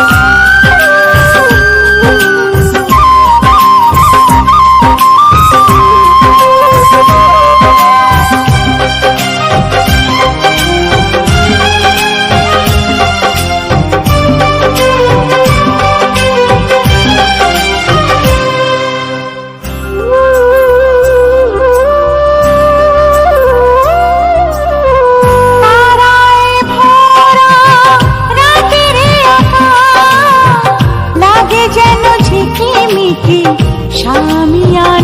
Bye. Shamiana